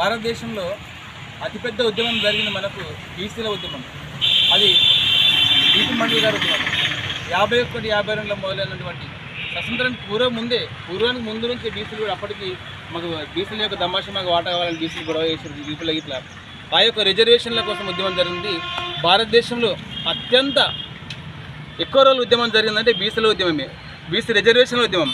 భారతదేశంలో అతిపెద్ద ఉద్యమం జరిగింది మనకు బీసీల ఉద్యమం. అది బీపీ మండలి గారి ఉద్యమం. యాభై ఒకటి యాభై రెండులో మొదలైనటువంటి స్వతంత్రానికి పూర్వం ముందే పూర్వానికి ముందు నుంచి బీసీలు కూడా అప్పటికి మాకు బీసీల యొక్క తమాషా మాకు వాటా కావాలని బీసీలు గొడవ చేసింది బీపీల ఇట్లా ఆ యొక్క రిజర్వేషన్ల కోసం ఉద్యమం జరిగింది. భారతదేశంలో అత్యంత ఎక్కువ రోజులు ఉద్యమం జరిగిందంటే బీసీల ఉద్యమమే. బీసీ రిజర్వేషన్ల ఉద్యమం.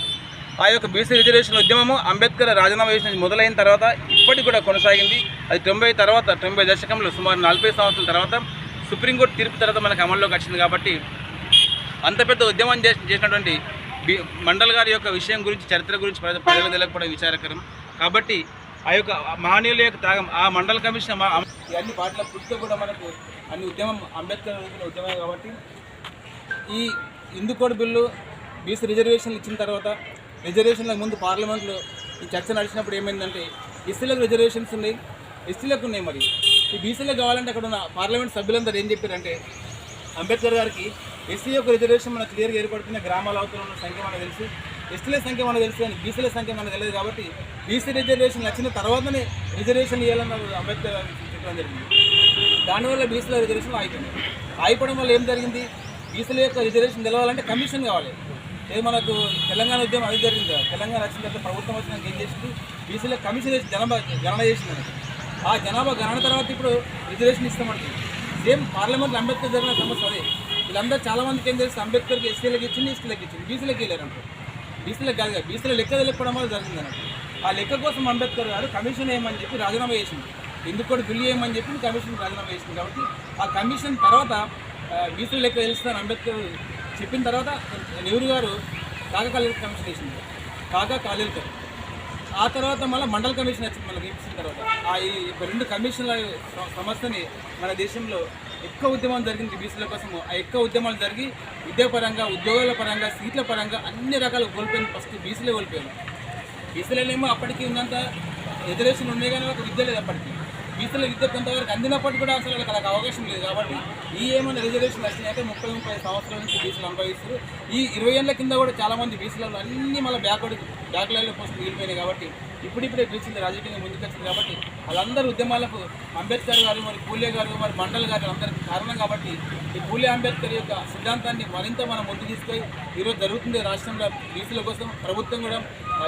ఆ యొక్క బీసీ రిజర్వేషన్ ఉద్యమము అంబేద్కర్ రాజీనామా చేసిన మొదలైన తర్వాత ఇప్పటికి కూడా కొనసాగింది. అది తొంభై తర్వాత తొంభై దశకంలో సుమారు నలభై సంవత్సరాల తర్వాత సుప్రీంకోర్టు తీర్పు తర్వాత మనకు అమల్లోకి వచ్చింది కాబట్టి అంత పెద్ద ఉద్యమం చేసినటువంటి మండల్ గారి యొక్క విషయం గురించి చరిత్ర గురించి ప్రజలు ప్రజలకు తెలియకపోవడం విచారకరం. కాబట్టి ఆ యొక్క మహనీయుల యొక్క త్యాగం ఆ మండల కమిషన్ అన్ని వాటిలో పుట్టుక కూడా మనకు అన్ని ఉద్యమం అంబేద్కర్ ఉద్యమం కాబట్టి ఈ హిందూ బిల్లు బీసీ రిజర్వేషన్లు ఇచ్చిన తర్వాత రిజర్వేషన్లకు ముందు పార్లమెంట్లో ఈ చర్చ నడిచినప్పుడు ఏమైందంటే ఎస్సీలకు రిజర్వేషన్స్ ఉన్నాయి ఎస్సీలకు ఉన్నాయి మరి. ఈ బీసీలకు కావాలంటే అక్కడ ఉన్న పార్లమెంట్ సభ్యులందరూ ఏం చెప్పారంటే అంబేద్కర్ గారికి ఎస్సీ యొక్క రిజర్వేషన్ మనకు క్లియర్గా ఏర్పడుతున్న గ్రామాల అవతల ఉన్న సంఖ్య మనకు తెలుసు ఎస్టీల సంఖ్య మనకు తెలుసు కానీ బీసీల సంఖ్య మనకు తెలియదు కాబట్టి బీసీ రిజర్వేషన్ వచ్చిన తర్వాతనే రిజర్వేషన్ ఇవ్వాలని అంబేద్కర్ గారు చెప్పడం జరిగింది. దానివల్ల బీసీల రిజర్వేషన్ ఆగిపోయింది. ఆగిపోవడం వల్ల ఏం జరిగింది? బీసీల యొక్క రిజర్వేషన్ తెలవాలంటే కమిషన్ కావాలి. ఇది మనకు తెలంగాణ ఉద్యమం అది జరిగింది కదా. తెలంగాణ వచ్చిన తర్వాత ప్రభుత్వం వచ్చినాక ఏం చేసింది? బీసీలో కమిషన్ వేసి జనాభా గణన చేసింది ఆ జనాభా గణన తర్వాత ఇప్పుడు రిజర్వేషన్ ఇస్తామంటుంది సేమ్ పార్లమెంట్లో అంబేద్కర్ జరిగిన సమస్య అదే. వీళ్ళందరూ చాలా మందికి ఏం తెలుసు? అంబేద్కర్కి ఎస్సీలకు ఇచ్చింది ఎస్టీలకు ఇచ్చింది. బీసీలకు వెళ్ళారంటారు బీసీలకు కాదు కదా బీసీల లెక్క తెలియకపోవడం వల్ల జరిగింది అన్నట్టు ఆ లెక్క కోసం అంబేద్కర్ గారు కమిషన్ వేయమని చెప్పి రాజీనామా చేసింది ఎందుకు కూడా బిల్లు వేయమని చెప్పి కమిషన్ రాజీనామా చేసింది కాబట్టి ఆ కమిషన్ తర్వాత బీసీల లెక్క తెలుస్తాను అంబేద్కర్ చెప్పిన తర్వాత నెహ్రూ గారు కాగా కాలేజ్ కమిషన్ వేసింది. కాకా కాలేజ్కర్ ఆ తర్వాత మళ్ళీ మండల కమిషన్ వచ్చింది మనకి ఇచ్చిన తర్వాత. ఆ ఈ రెండు కమిషన్ల సమస్యని మన దేశంలో ఎక్కువ ఉద్యమం జరిగింది బీసీల కోసం ఆ ఎక్కువ ఉద్యమాలు జరిగి విద్యాపరంగా ఉద్యోగాల పరంగా సీట్ల పరంగా అన్ని రకాల కోల్పోయింది ఫస్ట్ బీసీలే కోల్పోయారు. బీసీలలో అప్పటికి ఉన్నంత రిజర్వేషన్ ఉన్నాయి కానీ ఒక విద్య లేదు అప్పటికి. బీసీల విద్య కొంతవరకు అందినప్పటికీ కూడా అసలు వాళ్ళకి అలాగ అవకాశం లేదు కాబట్టి ఈ ఏమైనా రిజర్వేషన్ వచ్చినాయంటే ముప్పై ముప్పై సంవత్సరాల నుంచి బీసీలు అనుభవిస్తారు ఈ ఇరవై ఏళ్ళ కింద కూడా చాలా మంది బీసీలలో అన్ని మళ్ళీ బ్యాక్వర్డ్ బ్యాక్లైన్లో పోస్ట్ మిగిలిపోయినాయి కాబట్టి ఇప్పుడిప్పుడే పిలిచింది రాజకీయంగా ముందుకొచ్చింది కాబట్టి వాళ్ళందరూ ఉద్యమాలకు అంబేద్కర్ గారు మరి పూలే గారు మరి మండల్ గారు అందరికి కారణం కాబట్టి ఈ పూలే అంబేద్కర్ యొక్క సిద్ధాంతాన్ని మరింత మనం ముందు తీసుకొని ఈరోజు జరుగుతుంది రాష్ట్రంలో బీసీల కోసం ప్రభుత్వం కూడా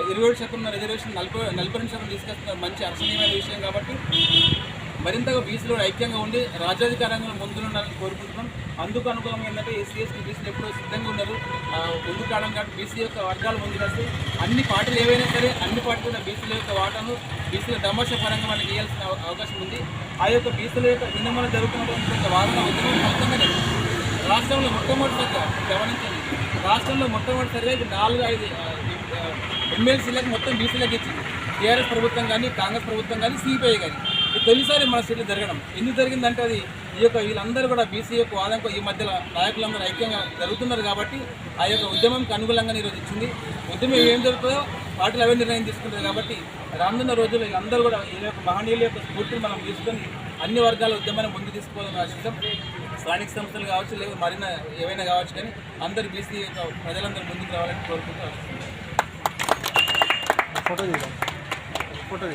ఇరవై ఏడు శాతం రిజర్వేషన్ నలభై నలభై రెండు శాతం తీసుకొస్తున్నారు మంచి అర్చనీయమైన విషయం కాబట్టి మరింతగా బీసీలో ఐక్యంగా ఉండి రాజ్యాధికారంగా ముందుండాలని కోరుకుంటున్నాం. అందుకు అనుకూలంగా ఏంటంటే ఎస్సీ ఎస్టీ బీసీలు ఎప్పుడో సిద్ధంగా ఉన్నారు ఆ, ముందుకు రావడం కాబట్టి బీసీ యొక్క వర్గాలు ముందు వస్తే అన్ని పార్టీలు ఏవైనా సరే అన్ని పార్టీలు బీసీల యొక్క వాటాను బీసీల దమోష పరంగా మనకి ఇవ్వాల్సిన అవ- అవకాశం ఉంది. ఆ యొక్క బీసీల యొక్క విన్నమన జరుగుతున్నటువంటి వాదన ఉద్యమం రాష్ట్రంలో మొట్టమొదటిసారిగా గమనించండి. రాష్ట్రంలో మొట్టమొదటిసారిగా ఇది నాలుగు ఐదు ఎమ్మెల్సీలకు మొత్తం బీసీలకు ఇచ్చింది. టీఆర్ఎస్ ప్రభుత్వం కానీ కాంగ్రెస్ ప్రభుత్వం కానీ సిపిఐ కానీ. ఇది తొలిసారి మన సీట్లు జరగడం. ఎందుకు జరిగిందంటే అది ఈ యొక్క వీళ్ళందరూ కూడా బీసీ యొక్క వాదనకు ఈ మధ్యలో నాయకులందరూ ఐక్యంగా జరుగుతున్నారు కాబట్టి ఆ యొక్క ఉద్యమంకి అనుకూలంగా ఈరోజు ఇచ్చింది. ఉద్యమం ఏం జరుగుతుందో పార్టీలు అవే నిర్ణయం తీసుకుంటారు కాబట్టి రానున్న రోజుల్లో వీళ్ళందరూ కూడా ఈ యొక్క మహనీయుల యొక్క స్ఫూర్తిని మనం తీసుకొని అన్ని వర్గాల ఉద్యమాన్ని ముందు తీసుకోవాలని ఆశిస్తాం. స్థానిక సంస్థలు కావచ్చు లేదా మరిన్న ఏవైనా కావచ్చు కానీ అందరు బీసీ యొక్క ప్రజలందరూ ముందుకు రావాలని కోరుకుంటూ ఆశిస్తున్నాం. Photo photo